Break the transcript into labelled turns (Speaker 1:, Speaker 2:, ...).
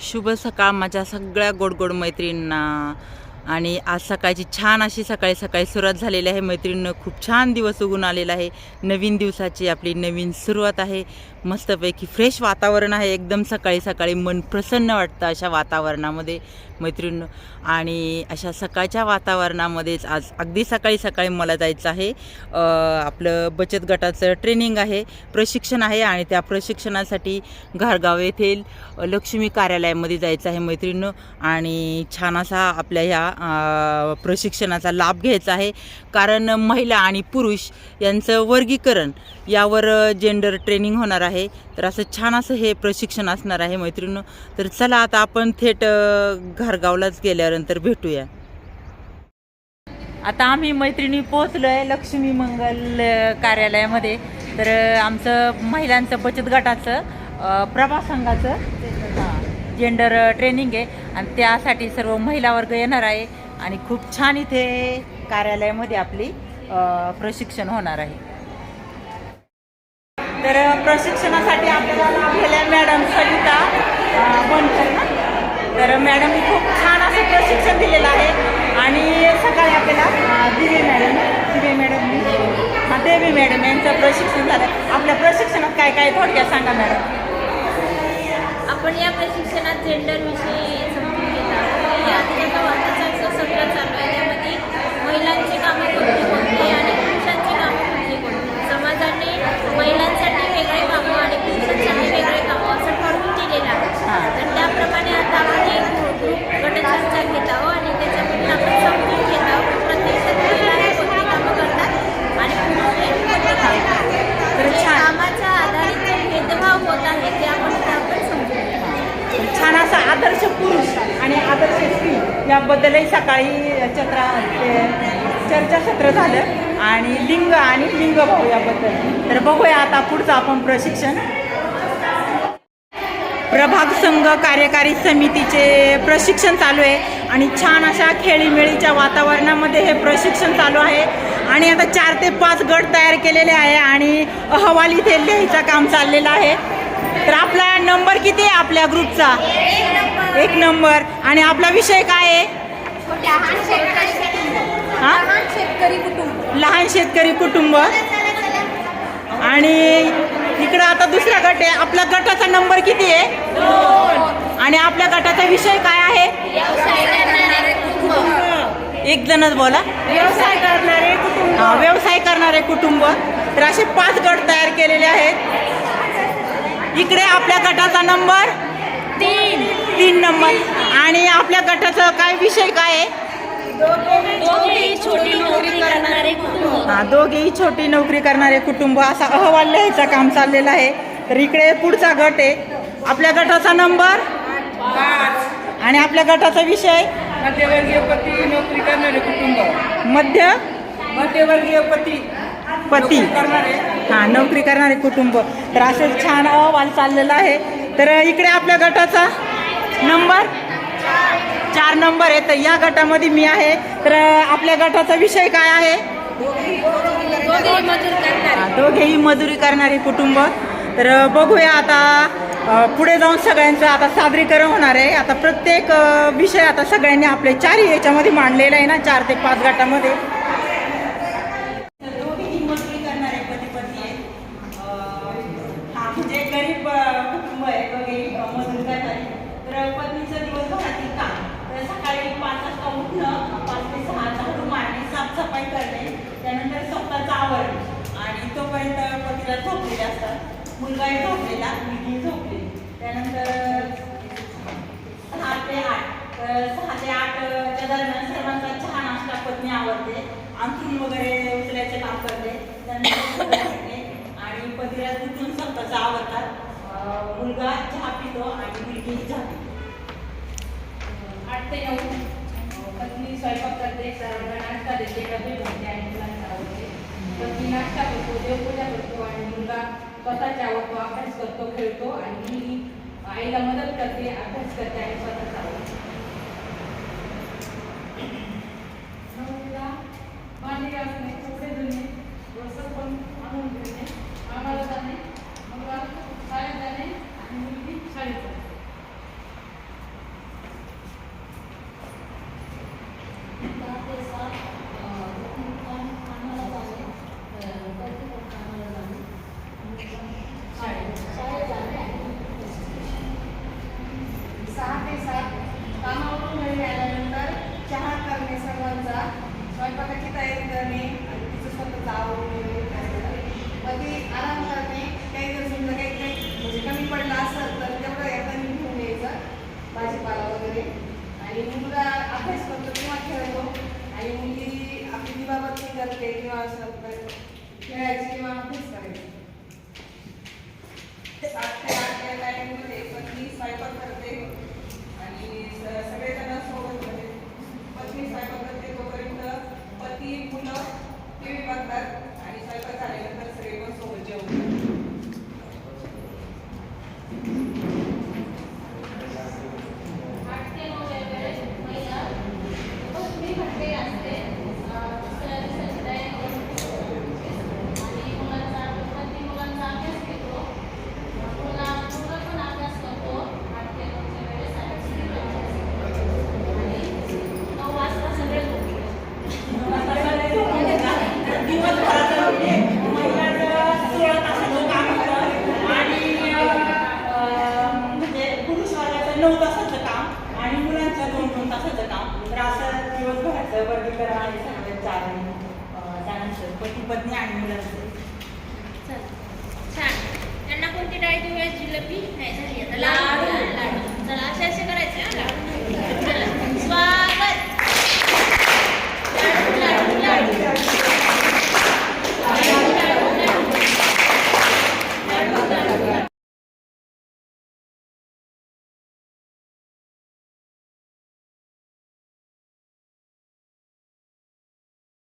Speaker 1: शुभ सकाळ माझ्या सगळ्या गोड गोड मैत्रिणींना. आणि आज सकाळची छान अशी सकाळी सकाळी सुरुवात झालेली आहे. मैत्रिणीनं खूप छान दिवस उगून आलेला आहे. नवीन दिवसाची आपली नवीन सुरुवात आहे. मस्तपैकी फ्रेश वातावरण आहे. एकदम सकाळी सकाळी मन प्रसन्न वाटतं अशा वातावरणामध्ये मैत्रिणीनं. आणि अशा सकाळच्या वातावरणामध्येच आज अगदी सकाळी सकाळी मला जायचं आहे. आपलं बचत गटाचं ट्रेनिंग आहे. प्रशिक्षण आहे आणि त्या प्रशिक्षणासाठी घारगाव येथील लक्ष्मी कार्यालयामध्ये जायचं आहे मैत्रिणीनं. आणि छान असा आपल्या ह्या प्रशिक्षणाचा लाभ घ्यायचा आहे. कारण महिला आणि पुरुष यांचं वर्गीकरण यावर जेंडर ट्रेनिंग होणार आहे. तर असं छान असं हे प्रशिक्षण असणार आहे मैत्रिणी तर चला आता आपण थेट घारगावलाच गेल्यानंतर भेटूया. आता आम्ही मैत्रिणी पोहोचलो आहे लक्ष्मी मंगल कार्यालयामध्ये. तर आमचं महिलांचं बचत गटाचं अ, प्रभा संघाचं. जेंडर ट्रेनिंग uh, आहे. आणि त्यासाठी सर्व महिला वर्ग येणार आहे. आणि खूप छान इथे कार्यालयामध्ये आपली uh, प्रशिक्षण होणार आहे. तर uh, प्रशिक्षणासाठी आपल्याला लाभलेल्या मॅडम सविता बनकर ना? तर मॅडमनी खूप छान असं प्रशिक्षण दिलेलं आहे. आणि सकाळी आपल्याला दिवे मॅडम दिवे मॅडमनी हां देवी मॅडम यांचं प्रशिक्षण झालं. आपल्या प्रशिक्षणात काय काय थोडक्यात सांगा मॅडम
Speaker 2: आपण या प्रशिक्षणात जेंडर विषयी समजून घेत आहोत हे आजच्या वाटाचं सत्र चालू आहे त्यामध्ये महिलांची कामं कोणती कोणती आणि पुरुषांची कामं कोणती कोणती समाजाने महिलांसाठी वेगळे कामं आणि पुरुषांसाठी वेगळे कामं असं ठरवून दिलेलं
Speaker 1: हां.
Speaker 2: आहे तर त्याप्रमाणे आता आपण एक ग्रुप गटचर्चा घेत आहोत आणि त्याच्यामध्ये आपण समजून घेत आहोत की प्रत्यक्षात महिला हे कोणती कामं करतात आणि पुरुष हे कोणती कामं करतात
Speaker 1: तर
Speaker 2: हे
Speaker 1: छान.
Speaker 2: कामाच्या आधारित जे भेदभाव होत आहे ते आपण इथे आपण समजून घेऊ
Speaker 1: छान असा आदर्श पुरुष आणि आदर्श स्त्री याबद्दलही सकाळी चत्रा चर्चासत्र झालं. आणि लिंग आणि लिंगभाव याबद्दल. तर बघूया आता पुढचं आपण प्रशिक्षण. प्रभाग संघ कार्यकारी समितीचे प्रशिक्षण चालू आहे. आणि छान अशा खेळीमेळीच्या वातावरणामध्ये हे प्रशिक्षण चालू आहे. आणि आता चार ते पाच गट तयार केलेले आहे आणि अहवाल इथे लिहायचं काम चाललेलं आहे. तर आपला नंबर किती आहे आपल्या ग्रुपचा? एक नंबर. आणि आपला विषय काय आहे? हा?
Speaker 2: शेतकरी कुटुंब
Speaker 1: लहान शेतकरी कुटुंब. आणि इकडं आता दुसरा गट आहे. आपल्या गटाचा नंबर किती आहे? आणि आपल्या गटाचा विषय काय आहे? एक जणच बोला.
Speaker 2: व्यवसाय करणारे
Speaker 1: व्यवसाय करणारे कुटुंब. तर असे पाच गट तयार केलेले आहेत. इकडे आपल्या गटाचा नंबर?
Speaker 2: तीन.
Speaker 1: तीन नंबर. आणि आपल्या गटाचा काय विषय काय आहे?
Speaker 2: दोघेही छोटी नोकरी करणारे कुटुंब.
Speaker 1: हा दोघेही छोटी नोकरी करणारे कुटुंब. असा अहवाल लिहायचं काम चाललेलं आहे. तर इकडे पुढचा गट आहे. आपल्या गटाचा नंबर? आणि आपल्या गटाचा विषय?
Speaker 3: मध्यवर्गीय पती नोकरी करणारे कुटुंब.
Speaker 1: मध्य?
Speaker 3: मध्यवर्गीय पती
Speaker 1: पती.
Speaker 3: करणारे.
Speaker 1: हा नोकरी करणारे कुटुंब. तर असं छान अहवाल चाललेला आहे. तर इकडे आपल्या गटाचा नंबर? चार नंबर आहे. तर या गटामध्ये मी आहे. तर आपल्या गटाचा विषय काय आहे?
Speaker 2: दोघेही मजुरी करणारे
Speaker 1: कुटुंब. तर बघूया आता पुढे जाऊन सगळ्यांचं आता सादरीकरण होणार आहे. आता प्रत्येक विषय आता सगळ्यांनी आपले चारही याच्यामध्ये मांडलेला आहे ना चार ते पाच गटामध्ये दोघेही मजुरी करणारे पती पत्नी आहेत अ, हा म्हणजे गरीब अ, कुटुंब आहे दोघेही अ, मजुरी करणारे तर पत्नीचं दिवसभरातील काम तर सकाळी पाच वाजता उठणं पाच ते सहा झाडू मारणे साफसफाई करणे त्यानंतर स्वतःचा आवड. आणि तोपर्यंत पतीला झोपलेले असतात मुलगाही झोपलेला मुलगी झोपली त्यानंतर सहा ते आठ. तर सहा ते आठच्या दरम्यान सर्वांचा चहा नाश्ता पत्नी आवडते आणखी वगैरे उचलायचे काम करते. त्यानंतर आणि पतीला तिथून स्वतःचा आवडतात मुलगा चहा पितो आणि मुलगीही चहा पितो.
Speaker 4: आठ ते नऊ. पत्नी स्वयंपाक करते सर्वांना नाश्ता देते डबे भरते आणि मुलांना आवडते. पत्नी नाश्ता करतो देवपूजा करतो आणि मुलगा स्वतःच्या आवडतो अभ्यास करतो खेळतो आणि आईला मदत करते अभ्यास करते आणि स्वतःच आवडतो नऊला भांडी घासणे कपडे धुणे वस्त्र पण आणून देणे कामाला जाणे मुलगा शाळेत जाणे आणि मुलगी शाळेत जाणे स्वयंपाकाची तयारी करणे आणि तिचं स्वतःचं आवडून वगैरे करायचं. मग ती आराम करणे काही जर समजा काही काही म्हणजे कमी पडलं असेल तर तेवढं एकदा घेऊन यायचं भाजीपाला वगैरे आणि मुलगा अभ्यास करतो किंवा खेळतो आणि मुलगी आपली दिवाबत्ती करते किंवा असं काही खेळायची किंवा अभ्यास करायची सात ते आठ या टायमिंगमध्ये पत्नी स्वयंपाक करते
Speaker 2: नऊ
Speaker 1: तासाचं काम आणि मुलांचं दोन दोन तासाचं काम. तर असं दिवसभराचं वर्गीकरण आणि सगळ्यात चालणे त्यानंतर पती पत्नी आणि मुलांचं.
Speaker 2: छान. त्यांना कोणती डाळ दिवस जिलबी? नाही झाली. आता लाडू. लाडू. चला असे असे करायचे ना लाडू.